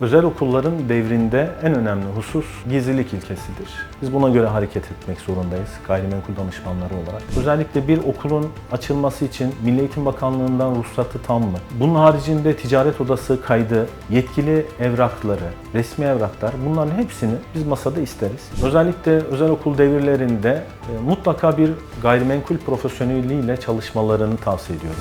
Özel okulların devrinde en önemli husus gizlilik ilkesidir. Biz buna göre hareket etmek zorundayız gayrimenkul danışmanları olarak. Özellikle bir okulun açılması için Milli Eğitim Bakanlığı'ndan ruhsatı tam mı? Bunun haricinde ticaret odası kaydı, yetkili evrakları, resmi evraklar bunların hepsini biz masada isteriz. Özellikle özel okul devirlerinde e, mutlaka bir gayrimenkul profesyoneliyle çalışmalarını tavsiye ediyorum.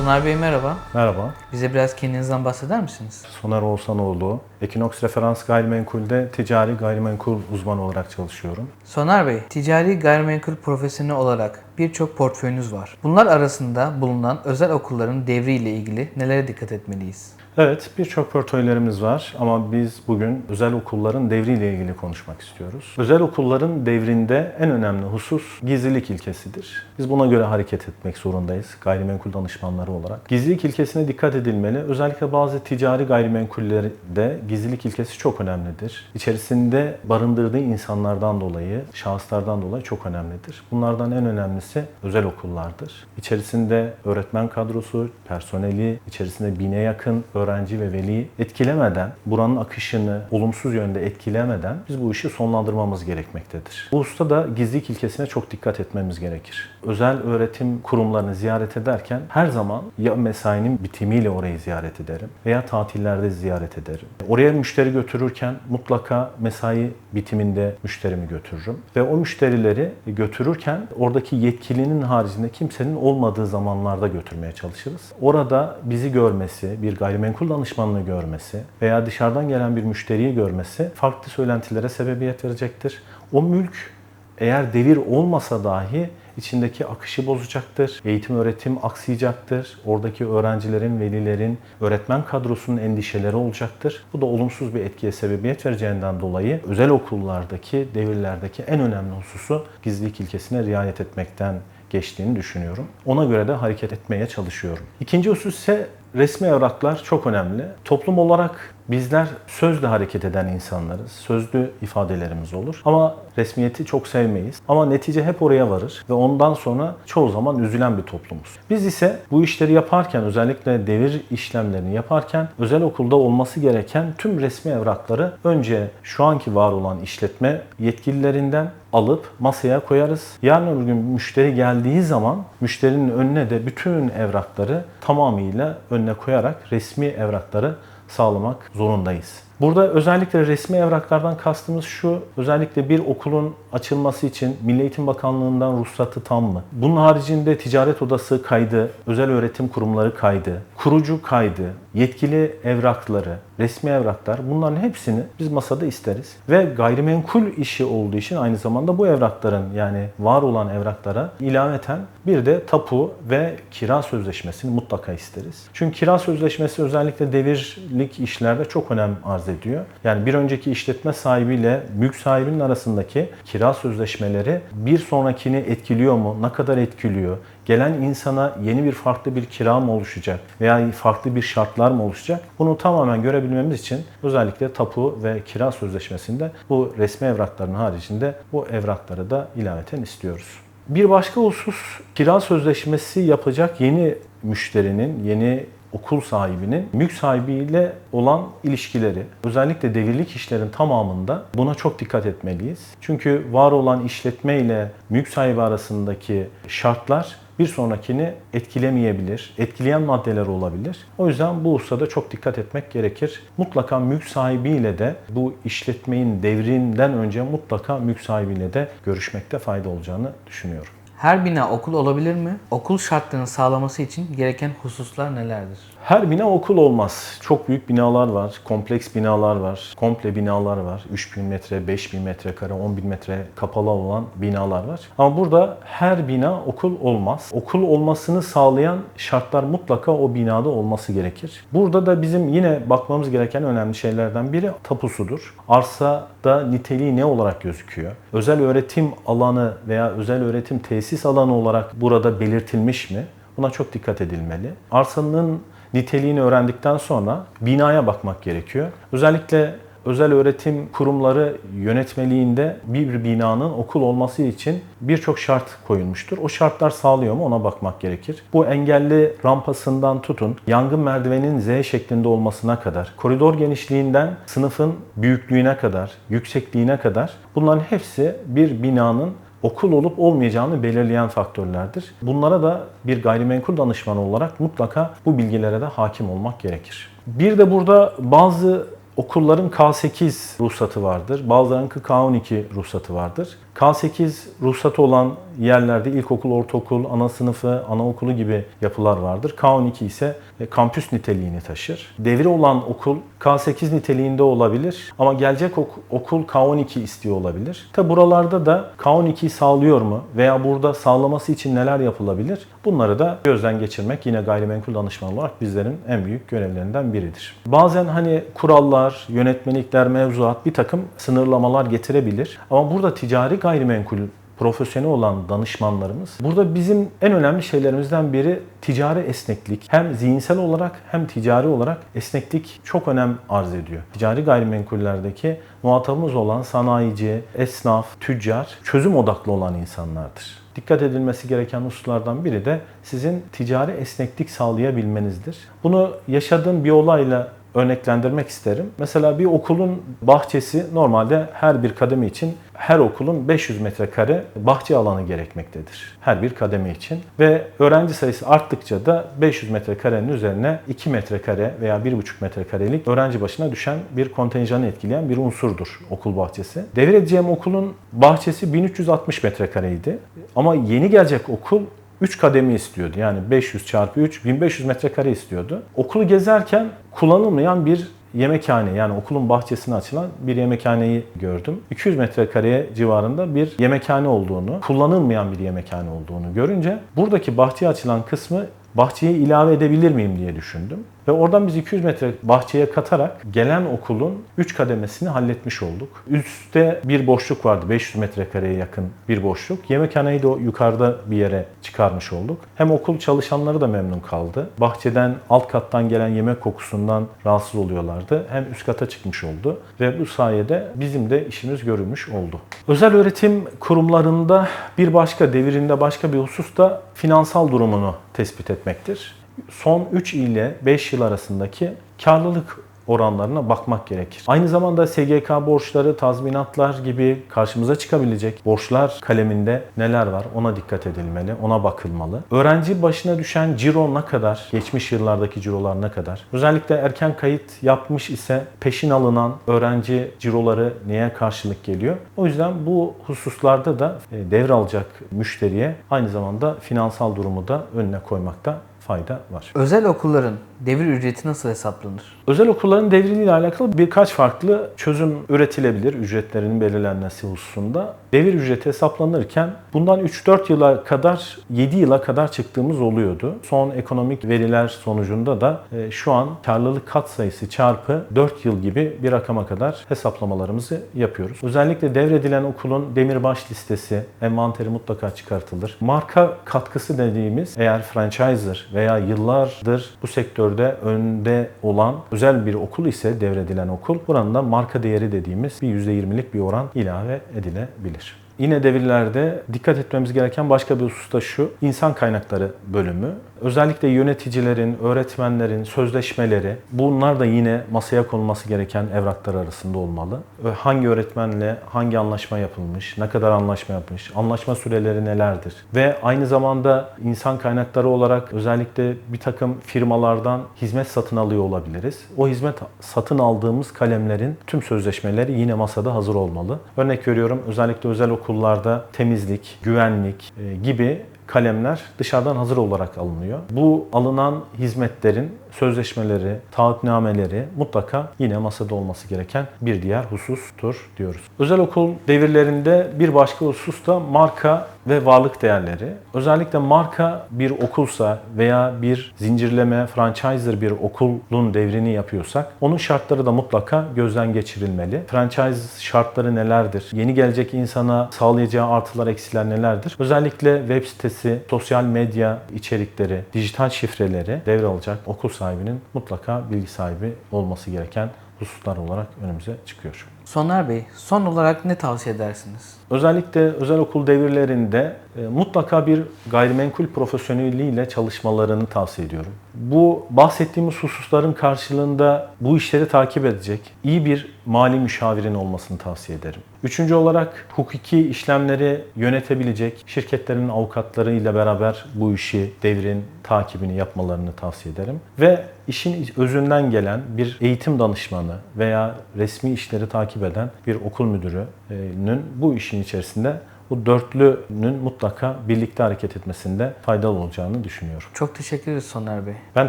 Soner Bey merhaba. Merhaba. Bize biraz kendinizden bahseder misiniz? Soner Oğuzhanoğlu. Ekinox Referans Gayrimenkul'de ticari gayrimenkul uzmanı olarak çalışıyorum. Soner Bey, ticari gayrimenkul profesyoneli olarak birçok portföyünüz var. Bunlar arasında bulunan özel okulların devriyle ilgili nelere dikkat etmeliyiz? Evet, birçok portföylerimiz var ama biz bugün özel okulların devriyle ilgili konuşmak istiyoruz. Özel okulların devrinde en önemli husus gizlilik ilkesidir. Biz buna göre hareket etmek zorundayız gayrimenkul danışmanları olarak. Gizlilik ilkesine dikkat edilmeli. Özellikle bazı ticari gayrimenkullerde gizlilik ilkesi çok önemlidir. İçerisinde barındırdığı insanlardan dolayı, şahıslardan dolayı çok önemlidir. Bunlardan en önemlisi özel okullardır. İçerisinde öğretmen kadrosu, personeli, içerisinde bine yakın öğrenci ve veli etkilemeden, buranın akışını olumsuz yönde etkilemeden biz bu işi sonlandırmamız gerekmektedir. Bu hususta da gizlilik ilkesine çok dikkat etmemiz gerekir. Özel öğretim kurumlarını ziyaret ederken her zaman ya mesainin bitimiyle orayı ziyaret ederim veya tatillerde ziyaret ederim. Oraya müşteri götürürken mutlaka mesai bitiminde müşterimi götürürüm ve o müşterileri götürürken oradaki yetkilinin haricinde kimsenin olmadığı zamanlarda götürmeye çalışırız. Orada bizi görmesi, bir gayrimenkul danışmanını görmesi veya dışarıdan gelen bir müşteriyi görmesi farklı söylentilere sebebiyet verecektir. O mülk eğer devir olmasa dahi içindeki akışı bozacaktır. Eğitim öğretim aksayacaktır. Oradaki öğrencilerin, velilerin, öğretmen kadrosunun endişeleri olacaktır. Bu da olumsuz bir etkiye sebebiyet vereceğinden dolayı özel okullardaki, devirlerdeki en önemli hususu gizlilik ilkesine riayet etmekten geçtiğini düşünüyorum. Ona göre de hareket etmeye çalışıyorum. İkinci husus ise resmi evraklar çok önemli. Toplum olarak bizler sözle hareket eden insanlarız. Sözlü ifadelerimiz olur. Ama resmiyeti çok sevmeyiz. Ama netice hep oraya varır ve ondan sonra çoğu zaman üzülen bir toplumuz. Biz ise bu işleri yaparken özellikle devir işlemlerini yaparken özel okulda olması gereken tüm resmi evrakları önce şu anki var olan işletme yetkililerinden alıp masaya koyarız. Yarın öbür gün müşteri geldiği zaman müşterinin önüne de bütün evrakları tamamıyla önüne koyarak resmi evrakları sağlamak zorundayız. Burada özellikle resmi evraklardan kastımız şu, özellikle bir okulun açılması için Milli Eğitim Bakanlığı'ndan ruhsatı tam mı? Bunun haricinde ticaret odası kaydı, özel öğretim kurumları kaydı, kurucu kaydı, yetkili evrakları, resmi evraklar bunların hepsini biz masada isteriz. Ve gayrimenkul işi olduğu için aynı zamanda bu evrakların yani var olan evraklara ilaveten bir de tapu ve kira sözleşmesini mutlaka isteriz. Çünkü kira sözleşmesi özellikle devirlik işlerde çok önem arz ediyor. Yani bir önceki işletme sahibiyle mülk sahibinin arasındaki kira sözleşmeleri bir sonrakini etkiliyor mu? Ne kadar etkiliyor? Gelen insana yeni bir farklı bir kira mı oluşacak veya farklı bir şartlar mı oluşacak? Bunu tamamen görebilmemiz için özellikle tapu ve kira sözleşmesinde bu resmi evrakların haricinde bu evrakları da ilaveten istiyoruz. Bir başka husus kira sözleşmesi yapacak yeni müşterinin, yeni okul sahibinin mülk sahibiyle olan ilişkileri. Özellikle devirlik işlerin tamamında buna çok dikkat etmeliyiz. Çünkü var olan işletme ile mülk sahibi arasındaki şartlar bir sonrakini etkilemeyebilir, etkileyen maddeler olabilir. O yüzden bu hususada çok dikkat etmek gerekir. Mutlaka mülk sahibiyle de bu işletmenin devrinden önce mutlaka mülk sahibiyle de görüşmekte fayda olacağını düşünüyorum. Her bina okul olabilir mi? Okul şartlarını sağlaması için gereken hususlar nelerdir? Her bina okul olmaz. Çok büyük binalar var, kompleks binalar var, komple binalar var. 3000 metre, 5000 metrekare, 10.000 metre kapalı olan binalar var. Ama burada her bina okul olmaz. Okul olmasını sağlayan şartlar mutlaka o binada olması gerekir. Burada da bizim yine bakmamız gereken önemli şeylerden biri tapusudur. Arsada niteliği ne olarak gözüküyor? Özel öğretim alanı veya özel öğretim tesis alanı olarak burada belirtilmiş mi? Buna çok dikkat edilmeli. Arsanın niteliğini öğrendikten sonra binaya bakmak gerekiyor. Özellikle özel öğretim kurumları yönetmeliğinde bir binanın okul olması için birçok şart koyulmuştur. O şartlar sağlıyor mu ona bakmak gerekir. Bu engelli rampasından tutun, yangın merdivenin Z şeklinde olmasına kadar, koridor genişliğinden sınıfın büyüklüğüne kadar, yüksekliğine kadar bunların hepsi bir binanın okul olup olmayacağını belirleyen faktörlerdir. Bunlara da bir gayrimenkul danışmanı olarak mutlaka bu bilgilere de hakim olmak gerekir. Bir de burada bazı okulların K8 ruhsatı vardır. Bazılarının K12 ruhsatı vardır. K8 ruhsatı olan yerlerde ilkokul, ortaokul, ana sınıfı, anaokulu gibi yapılar vardır. K12 ise e, kampüs niteliğini taşır. Devri olan okul K8 niteliğinde olabilir ama gelecek ok- okul K12 istiyor olabilir. Tabi buralarda da K12'yi sağlıyor mu veya burada sağlaması için neler yapılabilir? Bunları da gözden geçirmek yine gayrimenkul danışmanı olarak bizlerin en büyük görevlerinden biridir. Bazen hani kurallar, yönetmelikler, mevzuat bir takım sınırlamalar getirebilir. Ama burada ticari gayrimenkul profesyonel olan danışmanlarımız burada bizim en önemli şeylerimizden biri ticari esneklik. Hem zihinsel olarak hem ticari olarak esneklik çok önem arz ediyor. Ticari gayrimenkullerdeki muhatabımız olan sanayici, esnaf, tüccar çözüm odaklı olan insanlardır. Dikkat edilmesi gereken hususlardan biri de sizin ticari esneklik sağlayabilmenizdir. Bunu yaşadığım bir olayla örneklendirmek isterim. Mesela bir okulun bahçesi normalde her bir kademe için her okulun 500 metrekare bahçe alanı gerekmektedir. Her bir kademe için. Ve öğrenci sayısı arttıkça da 500 metrekarenin üzerine 2 metrekare veya 1,5 metrekarelik öğrenci başına düşen bir kontenjanı etkileyen bir unsurdur okul bahçesi. Devredeceğim okulun bahçesi 1360 metrekareydi. Ama yeni gelecek okul 3 kademe istiyordu. Yani 500 çarpı 3, 1500 metrekare istiyordu. Okulu gezerken kullanılmayan bir yemekhane yani okulun bahçesine açılan bir yemekhaneyi gördüm. 200 metrekareye civarında bir yemekhane olduğunu, kullanılmayan bir yemekhane olduğunu görünce buradaki bahçeye açılan kısmı bahçeye ilave edebilir miyim diye düşündüm. Ve oradan biz 200 metre bahçeye katarak gelen okulun 3 kademesini halletmiş olduk. Üstte bir boşluk vardı. 500 metrekareye yakın bir boşluk. Yemekhaneyi de o yukarıda bir yere çıkarmış olduk. Hem okul çalışanları da memnun kaldı. Bahçeden alt kattan gelen yemek kokusundan rahatsız oluyorlardı. Hem üst kata çıkmış oldu. Ve bu sayede bizim de işimiz görülmüş oldu. Özel öğretim kurumlarında bir başka devirinde başka bir husus da finansal durumunu tespit etmektir son 3 ile 5 yıl arasındaki karlılık oranlarına bakmak gerekir. Aynı zamanda SGK borçları, tazminatlar gibi karşımıza çıkabilecek borçlar kaleminde neler var ona dikkat edilmeli, ona bakılmalı. Öğrenci başına düşen ciro ne kadar, geçmiş yıllardaki cirolar ne kadar? Özellikle erken kayıt yapmış ise peşin alınan öğrenci ciroları neye karşılık geliyor? O yüzden bu hususlarda da e, devralacak müşteriye aynı zamanda finansal durumu da önüne koymakta fayda var. Özel okulların devir ücreti nasıl hesaplanır? Özel okulların devriyle alakalı birkaç farklı çözüm üretilebilir ücretlerinin belirlenmesi hususunda. Devir ücreti hesaplanırken bundan 3-4 yıla kadar 7 yıla kadar çıktığımız oluyordu. Son ekonomik veriler sonucunda da e, şu an karlılık katsayısı çarpı 4 yıl gibi bir rakama kadar hesaplamalarımızı yapıyoruz. Özellikle devredilen okulun demirbaş listesi, envanteri mutlaka çıkartılır. Marka katkısı dediğimiz eğer franchiser veya yıllardır bu sektörde önde olan özel bir okul ise devredilen okul buranın da marka değeri dediğimiz bir %20'lik bir oran ilave edilebilir. Yine devirlerde dikkat etmemiz gereken başka bir husus da şu. insan kaynakları bölümü. Özellikle yöneticilerin, öğretmenlerin sözleşmeleri bunlar da yine masaya konulması gereken evraklar arasında olmalı. Hangi öğretmenle hangi anlaşma yapılmış, ne kadar anlaşma yapmış, anlaşma süreleri nelerdir? Ve aynı zamanda insan kaynakları olarak özellikle bir takım firmalardan hizmet satın alıyor olabiliriz. O hizmet satın aldığımız kalemlerin tüm sözleşmeleri yine masada hazır olmalı. Örnek veriyorum özellikle özel okullarda temizlik, güvenlik e, gibi kalemler dışarıdan hazır olarak alınıyor. Bu alınan hizmetlerin sözleşmeleri, taahhütnameleri mutlaka yine masada olması gereken bir diğer husustur diyoruz. Özel okul devirlerinde bir başka husus da marka ve varlık değerleri. Özellikle marka bir okulsa veya bir zincirleme, franchiser bir okulun devrini yapıyorsak onun şartları da mutlaka gözden geçirilmeli. Franchise şartları nelerdir? Yeni gelecek insana sağlayacağı artılar eksiler nelerdir? Özellikle web sitesi, sosyal medya içerikleri, dijital şifreleri devralacak okul sahibinin mutlaka bilgi sahibi olması gereken hususlar olarak önümüze çıkıyor. Soner Bey, son olarak ne tavsiye edersiniz? Özellikle özel okul devirlerinde e, mutlaka bir gayrimenkul profesyoneliyle çalışmalarını tavsiye ediyorum. Bu bahsettiğimiz hususların karşılığında bu işleri takip edecek iyi bir mali müşavirin olmasını tavsiye ederim. Üçüncü olarak hukuki işlemleri yönetebilecek şirketlerin avukatlarıyla beraber bu işi, devrin takibini yapmalarını tavsiye ederim. Ve işin özünden gelen bir eğitim danışmanı veya resmi işleri takip eden bir okul müdürünün bu işin içerisinde bu dörtlünün mutlaka birlikte hareket etmesinde faydalı olacağını düşünüyorum. Çok teşekkür ederiz Soner Bey. Ben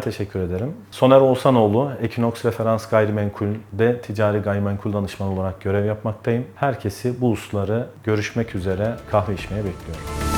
teşekkür ederim. Soner Oğuzhanoğlu, Equinox Referans Gayrimenkul'de ticari gayrimenkul danışmanı olarak görev yapmaktayım. Herkesi bu hususları görüşmek üzere kahve içmeye bekliyorum.